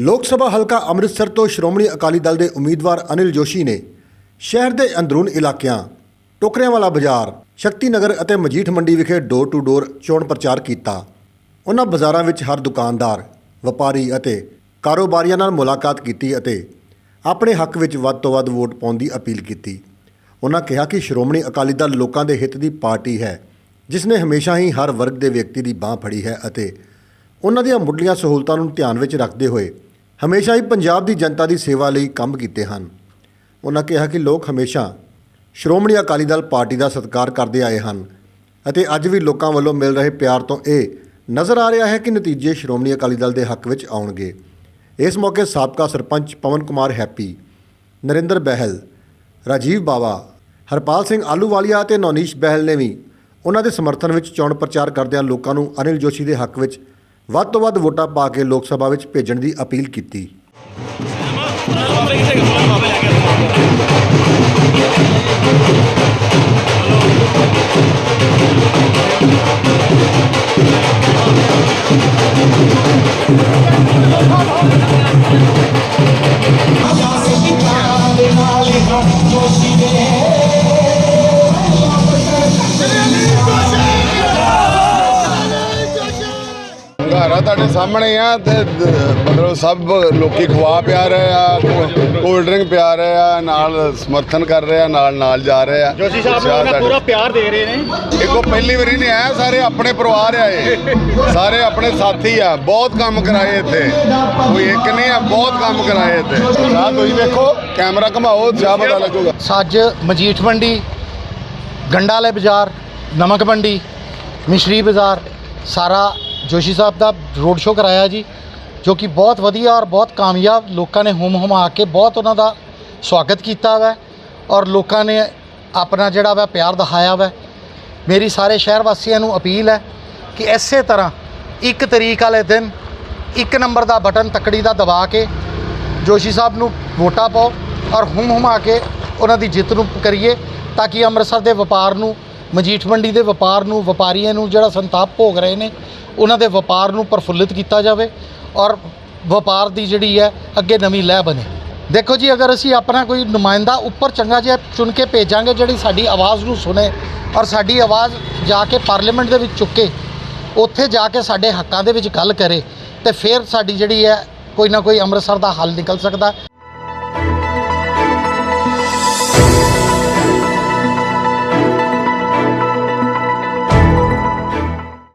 ਲੋਕ ਸਭਾ ਹਲਕਾ ਅੰਮ੍ਰਿਤਸਰ ਤੋਂ ਸ਼੍ਰੋਮਣੀ ਅਕਾਲੀ ਦਲ ਦੇ ਉਮੀਦਵਾਰ ਅਨਿਲ ਜੋਸ਼ੀ ਨੇ ਸ਼ਹਿਰ ਦੇ ਅੰਦਰੂਨ ਇਲਾਕਿਆਂ, ਟੋਕਰਿਆਂਵਾਲਾ ਬਾਜ਼ਾਰ ਸ਼ਕਤੀ ਨਗਰ ਅਤੇ ਮਜੀਠ ਮੰਡੀ ਵਿਖੇ ਡੋਰ ਟੂ ਡੋਰ ਚੋਣ ਪ੍ਰਚਾਰ ਕੀਤਾ। ਉਹਨਾਂ ਬਾਜ਼ਾਰਾਂ ਵਿੱਚ ਹਰ ਦੁਕਾਨਦਾਰ, ਵਪਾਰੀ ਅਤੇ ਕਾਰੋਬਾਰੀਆਂ ਨਾਲ ਮੁਲਾਕਾਤ ਕੀਤੀ ਅਤੇ ਆਪਣੇ ਹੱਕ ਵਿੱਚ ਵੱਧ ਤੋਂ ਵੱਧ ਵੋਟ ਪਾਉਣ ਦੀ ਅਪੀਲ ਕੀਤੀ। ਉਹਨਾਂ ਕਿਹਾ ਕਿ ਸ਼੍ਰੋਮਣੀ ਅਕਾਲੀ ਦਲ ਲੋਕਾਂ ਦੇ ਹਿੱਤ ਦੀ ਪਾਰਟੀ ਹੈ, ਜਿਸ ਨੇ ਹਮੇਸ਼ਾ ਹੀ ਹਰ ਵਰਗ ਦੇ ਵਿਅਕਤੀ ਦੀ ਬਾਹ ਫੜੀ ਹੈ ਅਤੇ ਉਹਨਾਂ ਦੀਆਂ ਮੁੱਢਲੀਆਂ ਸਹੂਲਤਾਂ ਨੂੰ ਧਿਆਨ ਵਿੱਚ ਰੱਖਦੇ ਹੋਏ ਹਮੇਸ਼ਾ ਹੀ ਪੰਜਾਬ ਦੀ ਜਨਤਾ ਦੀ ਸੇਵਾ ਲਈ ਕੰਮ ਕੀਤੇ ਹਨ। ਉਹਨਾਂ ਕਿਹਾ ਕਿ ਲੋਕ ਹਮੇਸ਼ਾ ਸ਼੍ਰੋਮਣੀ ਅਕਾਲੀ ਦਲ ਪਾਰਟੀ ਦਾ ਸਤਿਕਾਰ ਕਰਦੇ ਆਏ ਹਨ ਅਤੇ ਅੱਜ ਵੀ ਲੋਕਾਂ ਵੱਲੋਂ ਮਿਲ ਰਹੇ ਪਿਆਰ ਤੋਂ ਇਹ ਨਜ਼ਰ ਆ ਰਿਹਾ ਹੈ ਕਿ ਨਤੀਜੇ ਸ਼੍ਰੋਮਣੀ ਅਕਾਲੀ ਦਲ ਦੇ ਹੱਕ ਵਿੱਚ ਆਉਣਗੇ। ਇਸ ਮੌਕੇ ਸਾਬਕਾ ਸਰਪੰਚ ਪਵਨ ਕੁਮਾਰ ਹੈਪੀ, ਨਰਿੰਦਰ ਬਹਿਲ, ਰਾਜੀਵ ਬਾਵਾ, ਹਰਪਾਲ ਸਿੰਘ ਆਲੂਵਾਲੀਆ ਅਤੇ ਨੌਨੀਸ਼ ਬਹਿਲ ਨੇ ਵੀ ਉਹਨਾਂ ਦੇ ਸਮਰਥਨ ਵਿੱਚ ਚੋਣ ਪ੍ਰਚਾਰ ਕਰਦਿਆਂ ਲੋਕਾਂ ਨੂੰ ਅਨਿਲ ਜੋਸ਼ੀ ਦੇ ਹੱਕ ਵਿੱਚ ਵੱਧ ਤੋਂ ਵੱਧ ਵੋਟਾਂ ਪਾ ਕੇ ਲੋਕ ਸਭਾ ਵਿੱਚ ਭੇਜਣ ਦੀ ਅਪੀਲ ਕੀਤੀ। ਘਰ ਆ ਤੁਹਾਡੇ ਸਾਹਮਣੇ ਆ ਤੇ ਮਤਲਬ ਸਭ ਲੋਕੀ ਖਵਾ ਪਿਆ ਰਹੇ ਆ ਕੋਲਡ ਡਰਿੰਕ ਪਿਆ ਰਹੇ ਆ ਨਾਲ ਸਮਰਥਨ ਕਰ ਰਹੇ ਆ ਨਾਲ ਨਾਲ ਜਾ ਰਹੇ ਆ। ਜੋਸ਼ੀ ਸਾਹਿਬ ਨੂੰ ਉਹਨਾਂ ਪੂਰਾ ਪਿਆਰ ਦੇ ਰਹੇ ਨੇ। ਦੇਖੋ ਪਹਿਲੀ ਵਾਰੀ ਨਹੀਂ ਆਇਆ ਸਾਰੇ ਆਪਣੇ ਪਰਿਵਾਰ ਆ ਇਹ ਸਾਰੇ ਆਪਣੇ ਸਾਥੀ ਆ ਬਹੁਤ ਕੰਮ ਕਰਾਏ ਇੱਥੇ। ਕੋਈ ਇੱਕ ਨਹੀਂ ਆ ਬਹੁਤ ਕੰਮ ਕਰਾਏ ਇੱਥੇ। ਸਾਹ ਤੁਸੀਂ ਵੇਖੋ ਕੈਮਰਾ ਘਮਾਓ ਚਾਹ ਪਤਾ ਲੱਗੂਗਾ। ਸੱਜ ਮਜੀਠ ਮੰਡੀ ਗੰਡਾ ਵਾਲੇ ਬਾਜ਼ਾਰ ਨਮਕ ਮੰਡੀ ਮਿਸ਼ਰੀ ਬਾਜ਼ਾਰ ਸਾਰਾ ਜੋਸ਼ੀ ਸਾਹਿਬ ਦਾ ਰੋਡ ਸ਼ੋਅ ਕਰਾਇਆ ਜੀ, ਜੋ ਕਿ ਬਹੁਤ ਵਧੀਆ ਔਰ ਬਹੁਤ ਕਾਮਯਾਬ ਲੋਕਾਂ ਨੇ ਹੁਮ ਹੁਮਾ ਕੇ ਬਹੁਤ ਉਹਨਾਂ ਦਾ ਸਵਾਗਤ ਕੀਤਾ ਵੈ ਔਰ ਲੋਕਾਂ ਨੇ ਆਪਣਾ ਜਿਹੜਾ ਵਾ ਪਿਆਰ ਦਿਖਾਇਆ ਵੈ। ਮੇਰੀ ਸਾਰੇ ਸ਼ਹਿਰ ਵਾਸੀਆਂ ਨੂੰ ਅਪੀਲ ਹੈ ਕਿ ਇਸੇ ਤਰ੍ਹਾਂ ਇੱਕ ਤਰੀਕ ਵਾਲੇ ਦਿਨ ਇੱਕ ਨੰਬਰ ਦਾ ਬਟਨ ਤਕੜੀ ਦਾ ਦਬਾ ਕੇ ਜੋਸ਼ੀ ਸਾਹਿਬ ਨੂੰ ਵੋਟਾਂ ਪਾਓ ਔਰ ਹੁਮ ਹੁਮਾ ਕੇ ਉਹਨਾਂ ਦੀ ਜਿੱਤ ਨੂੰ ਕਰੀਏ ਤਾਂ ਕਿ ਅੰਮ੍ਰਿਤਸਰ ਦੇ ਵਪਾਰ ਨੂੰ, ਮਜੀਠ ਮੰਡੀ ਦੇ ਵਪਾਰ ਨੂੰ, ਵਪਾਰੀਆਂ ਨੂੰ ਜਿਹੜਾ ਸੰਤਾਪ ਭੋਗ ਰਹੇ ਨੇ ਉਹਨਾਂ ਦੇ ਵਪਾਰ ਨੂੰ ਪ੍ਰਫੁੱਲਿਤ ਕੀਤਾ ਜਾਵੇ ਔਰ ਵਪਾਰ ਦੀ ਜਿਹੜੀ ਹੈ, ਅੱਗੇ ਨਵੀਂ ਲਹਿ ਬਣੇ। ਦੇਖੋ ਜੀ, ਅਗਰ ਅਸੀਂ ਆਪਣਾ ਕੋਈ ਨੁਮਾਇੰਦਾ ਉੱਪਰ ਚੰਗਾ ਜਿਹਾ ਚੁਣ ਕੇ ਭੇਜਾਂਗੇ, ਜਿਹੜੀ ਸਾਡੀ ਆਵਾਜ਼ ਨੂੰ ਸੁਣੇ ਔਰ ਸਾਡੀ ਆਵਾਜ਼ ਜਾ ਕੇ ਪਾਰਲੀਮੈਂਟ ਦੇ ਵਿੱਚ ਚੁੱਕੇ, ਉੱਥੇ ਜਾ ਕੇ ਸਾਡੇ ਹੱਕਾਂ ਦੇ ਵਿੱਚ ਗੱਲ ਕਰੇ, ਤੇ ਫਿਰ ਸਾਡੀ ਜਿਹੜੀ ਹੈ, ਕੋਈ ਨਾ ਕੋਈ ਅੰਮ੍ਰਿਤਸਰ ਦਾ ਹੱਲ ਨਿਕਲ ਸਕਦਾ।